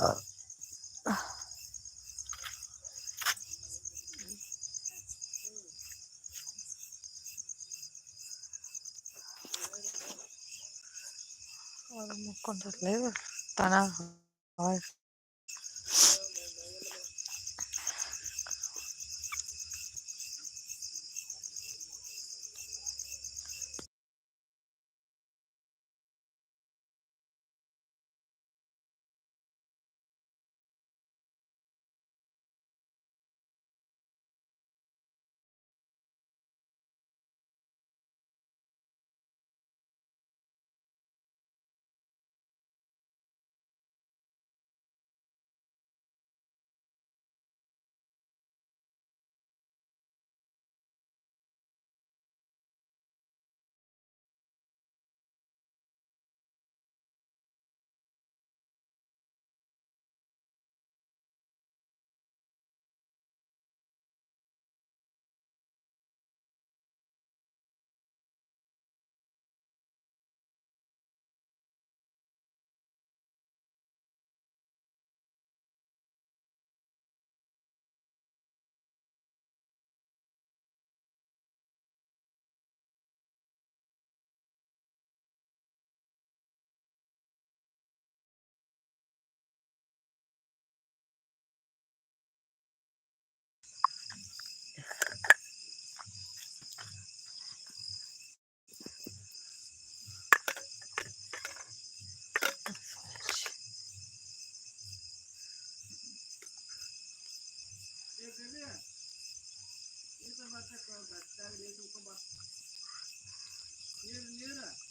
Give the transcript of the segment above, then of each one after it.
vamos Olha, não conta. Tá na voz. Наша колбаса, да, лезем колбасу. Мира, мира.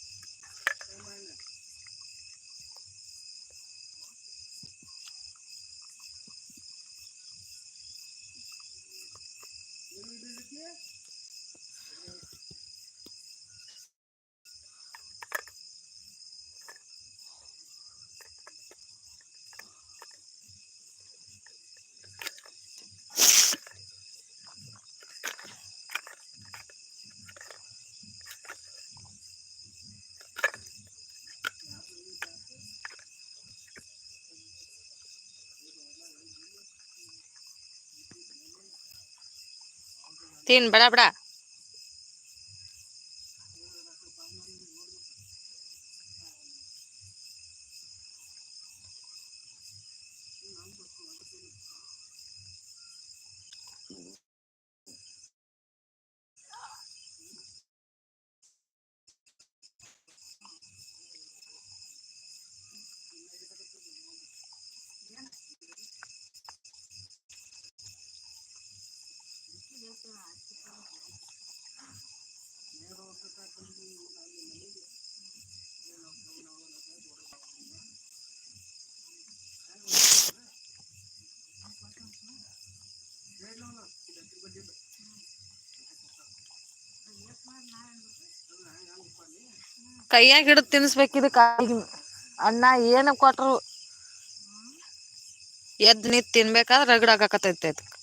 ತಿನ್ ಬೇಡ ಬೇಡ ಕೈಯಾಗ ಹಿಡಿದು ತಿನ್ಸ್ಬೇಕಿದ ಕಾಯಿ ಅಣ್ಣ ಏನ ಕೊಟ್ರು? ಎದ್ದು ನೀ ತಿನ್ಬೇಕಾದ್ರೆ ರಗಡಾಕತೈತೆ ಅದಕ್ಕೆ.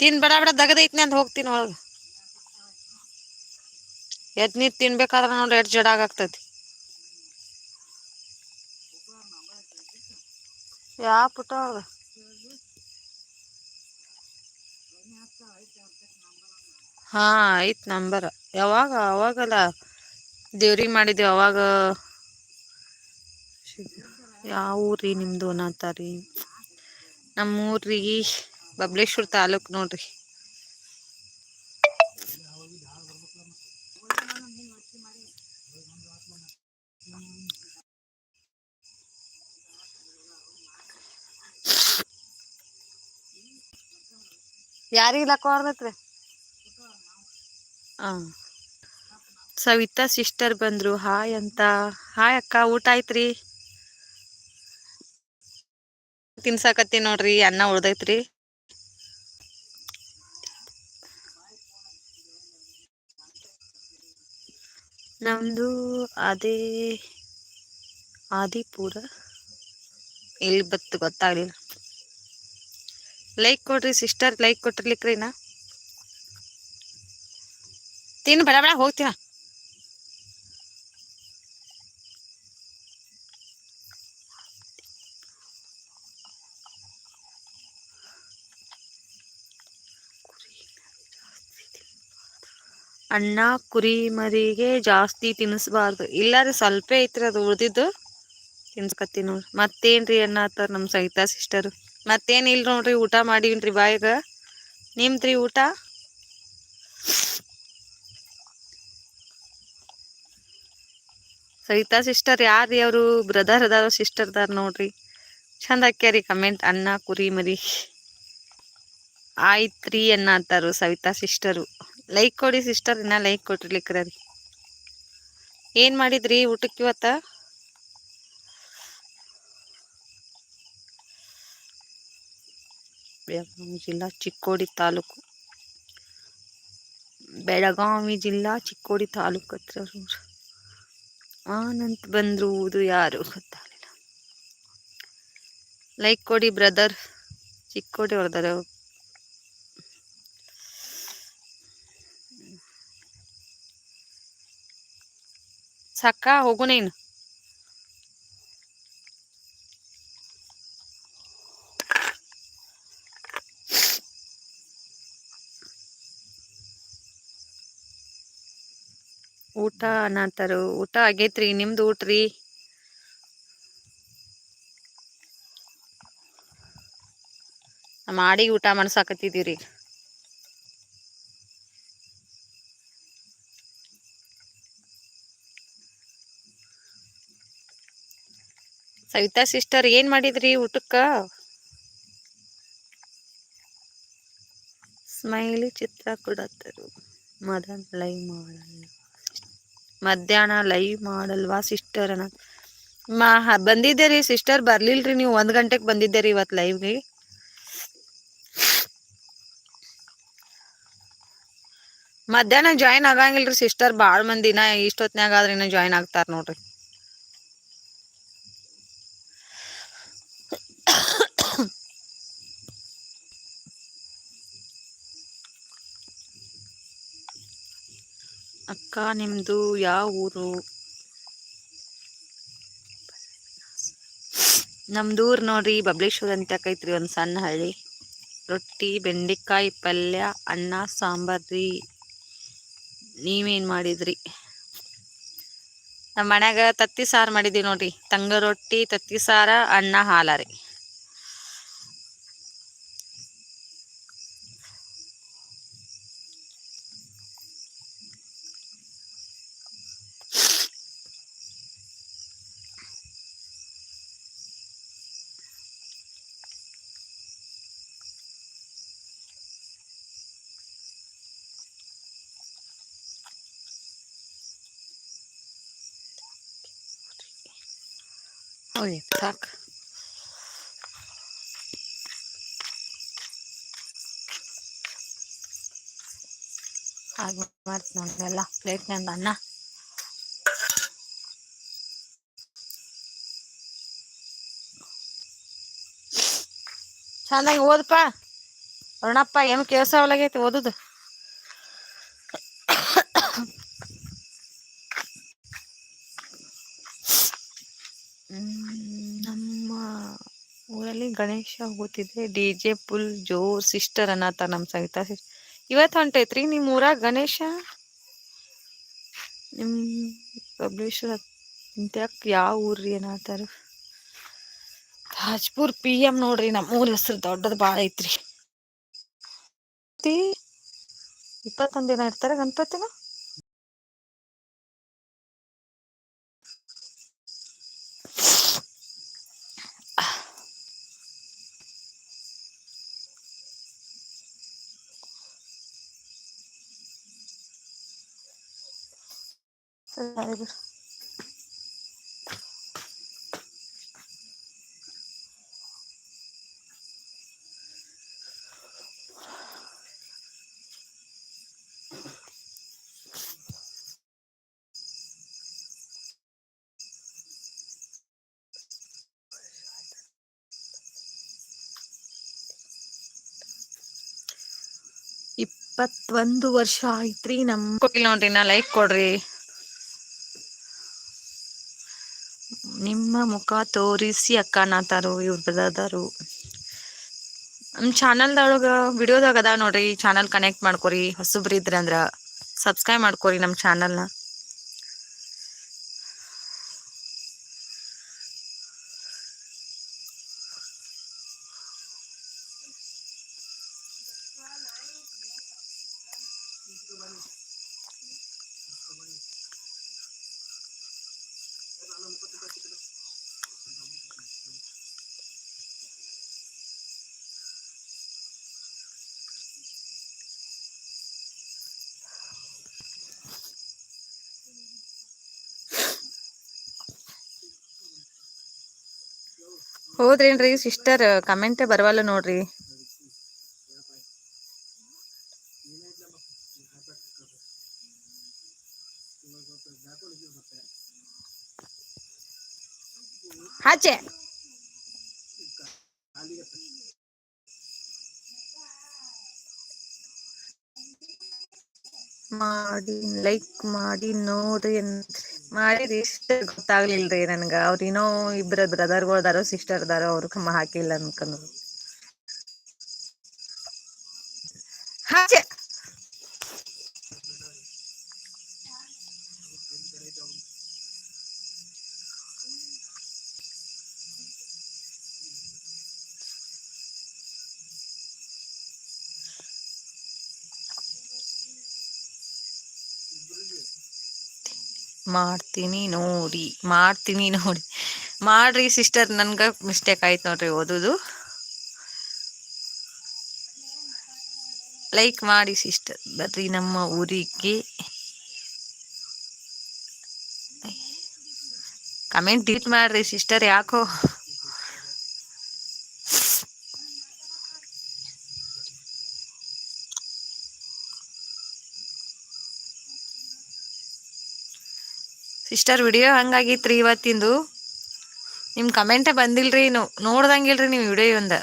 ತಿನ್ ಬೇಡ ಬೇಡ ದಗದೈತ್ನಿ ಅಂತ ಹೋಗ್ತೀನಿ ಒಳಗ. ಎದ್ ನೀ ತಿನ್ಬೇಕಾದ್ರೆ ನೋಡ್ರಿ ಎಡ್ ಜಡ ಆಗಾಕ್ತೈತಿ ಯಾ ಪುಟ ಹಾ ಐತ್ ನಂಬರ್. ಯಾವಾಗ, ಅವಾಗಲ್ಲ. ದೇವ್ರಿಗೆ ಮಾಡಿದ್ವಿ ಅವಾಗ. ಯಾವ ಊರಿ ನಿಮ್ದು ನಮ್ಮ ಊರಿ ಬಬ್ಲೇಶ್ವರ ತಾಲೂಕ್ ನೋಡ್ರಿ. ಯಾರಿಗೆ ಲಕ್ಕ ಹೊಡ್ದೈತ್ರಿ ಹಾ ಸವಿತಾ ಸಿಸ್ಟರ್ ಬಂದ್ರು. ಹಾಯ್ ಅಂತ. ಹಾಯ್ ಅಕ್ಕ, ಊಟ ಆಯ್ತ್ರಿ? ತಿನ್ಸಾಕತ್ತಿ ನೋಡ್ರಿ, ಅನ್ನ ಉಳ್ದೈತ್ರಿ? ನಮ್ದು ಅದೇ ಆದಿಪುರ. ಇಲ್ಲಿ ಬತ್ತು ಗೊತ್ತಾಗ್ಲಿಲ್ಲ. ಲೈಕ್ ಕೊಡ್ರಿ ಸಿಸ್ಟರ್ ಲೈಕ್ ಕೊಟ್ಟಿರ್ಲಿಕ್ರಿನಾ ತಿನ್ನು, ಬಡ ಬಡ ಹೋಗ್ತೀನ ಅಣ್ಣ ಕುರಿ ಮರಿಗೆ ಜಾಸ್ತಿ ತಿನ್ನಿಸ್ಬಾರ್ದು. ಇಲ್ಲಾರಿ ಸ್ವಲ್ಪ ಐತ್ರಿ ಅದು ಉಳ್ದಿದ್ದು ತಿನ್ಸ್ಕತ್ತೀನಿ ನೋಡ್ರಿ. ಮತ್ತೇನ್ರಿ ಅಣ್ಣ ಆತಾರ ನಮ್ಮ ಸಹಿತ ಸಿಸ್ಟರು ಮತ್ತೇನಿಲ್ಲ ನೋಡ್ರಿ, ಊಟ ಮಾಡೀನ್ರಿ ಬಾಯಿಗ? ನಿಮ್ದ್ರಿ ಊಟ? ಸವಿತಾ ಸಿಸ್ಟರ್ ಯಾರು ಅವರು ಬ್ರದರ್ ಅದಾರ ಸಿಸ್ಟರ್ ಅದಾರ ನೋಡ್ರಿ. ಚಂದ ಹಾಕ್ಯಾರಿ ಕಮೆಂಟ್ ಅನ್ನ ಕುರಿ, ಮರಿ. ಆಯ್ತ್ರಿ ಅನ್ನತ್ತಾರು ಸವಿತಾ ಸಿಸ್ಟರು ಲೈಕ್ ಕೊಡಿ ಸಿಸ್ಟರ್ ಇನ್ನ ಲೈಕ್ ಕೊಟ್ಟಿರ್ಲಿಕ್ರಿ ಏನ್ ಮಾಡಿದ್ರಿ ಊಟಕ್ಕೆ ಇವತ್ತ? ಬೆಳಗಾವಿ ಜಿಲ್ಲಾ ಚಿಕ್ಕೋಡಿ ತಾಲೂಕು. ಬೆಳಗಾವಿ ಜಿಲ್ಲಾ ಚಿಕ್ಕೋಡಿ ತಾಲೂಕು ಹತ್ರ ಆನಂತ್ ಬಂದಿರುವುದು ಯಾರು ಗೊತ್ತಾಗಲಿಲ್ಲ. ಲೈಕ್ ಕೊಡಿ ಬ್ರದರ್ ಚಿಕ್ಕೋಡಿ ಹೊರದಾರೆ ಸಾಕಾ ಹೋಗು ನೀನು. ಊಟ ಅನ್ನತ್ತಾರು ಊಟ ಆಗೇತ್ರಿ, ನಿಮ್ದು ಊಟ್ರಿ ಮಾಡಿ ಊಟ ಮನಸಾಕತ್ತಿದ್ದೀರಿ ಸವಿತಾ ಸಿಸ್ಟರ್ ಏನ್ ಮಾಡಿದ್ರಿ ಊಟಕ್ಕ? ಸ್ಮೈಲಿ ಚಿತ್ರ ಕೊಡತ್ತರು. ಮದನ್ ಲೈವ್ ಮಾಡಲ್ಲ ಮಧ್ಯಾಹ್ನ ಲೈವ್ ಮಾಡಲ್ವಾ ಸಿಸ್ಟರ್ ಅನ್ನ? ಮಾ ಬಂದಿದ್ದೆ ಸಿಸ್ಟರ್ ಬರ್ಲಿಲ್ರಿ ನೀವು ಒಂದ್ ಗಂಟೆಗೆ ಬಂದಿದ್ದೆ ರೀ ಇವತ್ತು ಲೈವ್ಗೆ ಮಧ್ಯಾಹ್ನ ಜಾಯಿನ್ ಆಗಂಗಿಲ್ರಿ ಸಿಸ್ಟರ್ ಬಾಳ್ ಮಂದಿನ ಇಷ್ಟೊತ್ನ್ಯಾಗ ಆದ್ರೆ ಜಾಯಿನ್ ಆಗ್ತಾರ ನೋಡ್ರಿ. ಅಕ್ಕ ನಿಮ್ದು? ಯಾವ ಊರು? ನಮ್ದು ಊರು ನೋಡ್ರಿ ಬಬ್ಲೇಶ್ವರ ಅಂತ ಕೈತ್ರಿ ಒಂದು ಸಣ್ಣ ಹಳ್ಳಿ. ರೊಟ್ಟಿ, ಬೆಂಡೆಕಾಯಿ ಪಲ್ಯ, ಅನ್ನ, ಸಾಂಬಾರ್ ರೀ. ನೀವೇನ್ ಮಾಡಿದ್ರಿ? ನಮ್ಮ ಮನ್ಯಾಗ ತತ್ತಿ ಸಾರು ಮಾಡಿದ್ದೀವಿ ನೋಡ್ರಿ. ತಂಗ ರೊಟ್ಟಿ, ತತ್ತಿ ಸಾರ, ಅನ್ನ ಹಾಲ ರೀ. Oj, так. ಹಾಗೆ ಮಾಡ್ತೀನಿ ನೋಡಿ ಎಲ್ಲ ಅನ್ನ ಚಂದಾಗಿ ಓದಪ್ಪ ಅರುಣಪ್ಪ ಏನು ಕೆಲಸ ಅವಲಾಗೈತಿ ಓದುದು ನಮ್ಮ ಊರಲ್ಲಿ ಗಣೇಶ ಹೋಗುತ್ತಿದೆ ಡಿ ಜೆ ಫುಲ್ ಜೋರ್ ಸಿಸ್ಟರ್ ಅನ್ನತ್ತ ನಮ್ಮ ಸಹಿತ ಇವತ್ತು ಹೊಂಟೈತ್ರಿ ನಿಮ್ಮ ಊರಾಗ ಗಣೇಶ? ನಿಮ್ಮ ಪಬ್ಲಿಷರ್ ಇಂತ್ಯಾಕ್ ಯಾವ ಊರ್ರಿ ಏನಾತಾರ? ತಾಜ್ಪುರ್ ಪಿ ಎಂ ನೋಡ್ರಿ ನಮ್ಮ ಊರ ಹೆಸರು ದೊಡ್ಡದು ಭಾಳ ಐತ್ರಿ. ಇಪ್ಪತ್ತೊಂದು ದಿನ ಇರ್ತಾರೆ ಗಣಪತಿನ? ಸರಿ ಇಪ್ಪತ್ತೊಂದು ವರ್ಷ ಆಯ್ತ್ರಿ ನಮ್ ಕೊಟ್ಟಿಲ್ಲ ನೋಡ್ರಿ ನಾ ಲೈಕ್ ಕೊಡ್ರಿ. ನಿಮ್ಮ ಮುಖ ತೋರಿಸಿ ಅಕ್ಕ ನಾತಾರು ಇವ್ರು ಬದದಾರು ನಮ್ಮ ಚಾನಲ್ದೊಳಗೆ ವಿಡಿಯೋದಾಗ ಅದಾವ ನೋಡ್ರಿ, ಚಾನಲ್ ಕನೆಕ್ಟ್ ಮಾಡ್ಕೊರಿ, ಹೊಸಬ್ರು ಅಂದ್ರೆ ಸಬ್ಸ್ಕ್ರೈಬ್ ಮಾಡ್ಕೊರಿ ನಮ್ಮ ಚಾನಲ್ನ. ಹೌದ್ರೇನ್ರಿ ಸಿಸ್ಟರ್ ಕಮೆಂಟೇ ಬರವಲ್ಲ ನೋಡ್ರಿ. ಆಚೆ ಮಾಡಿ ಲೈಕ್ ಮಾಡಿ ನೋಡ್ರಿ ಅಂತ ಮಾಡಿರಿ ಇಷ್ಟ ಗೊತ್ತಾಗ್ಲಿಲ್ರಿ ನನ್ಗ. ಅವ್ರ ಏನೋ ಇಬ್ರ ಸಿಸ್ಟರ್ದಾರೋ ಸಿಸ್ಟರ್ ಅದಾರೋ ಅವ್ರ ಕಮ್ಮ ಹಾಕಿಲ್ಲ ಅನ್ಕೊಂಡು ಮಾಡ್ತೀನಿ ನೋಡಿ ಮಾಡ್ತೀನಿ ನೋಡಿ. ಮಾಡ್ರಿ ಸಿಸ್ಟರ್ ನನ್ಗ ಮಿಸ್ಟೇಕ್ ಆಯ್ತು ನೋಡ್ರಿ ಓದುದು. ಲೈಕ್ ಮಾಡಿ ಸಿಸ್ಟರ್ ಬರ್ರಿ ನಮ್ಮ ಊರಿಗೆ. ಕಮೆಂಟ್ ಡಿಲೀಟ್ ಮಾಡ್ರಿ ಸಿಸ್ಟರ್ ಯಾಕೋ. ಸಿಸ್ಟರ್ ವಿಡಿಯೋ ಹಂಗಾಗಿತ್ರಿ ಇವತ್ತಿಂದು? ನಿಮ್ಮ ಕಮೆಂಟೇ ಬಂದಿಲ್ರಿ ನೋಡ್ದಂಗಿಲ್ಲ ರೀ ನೀವು ವಿಡಿಯೋ ಒಂದ.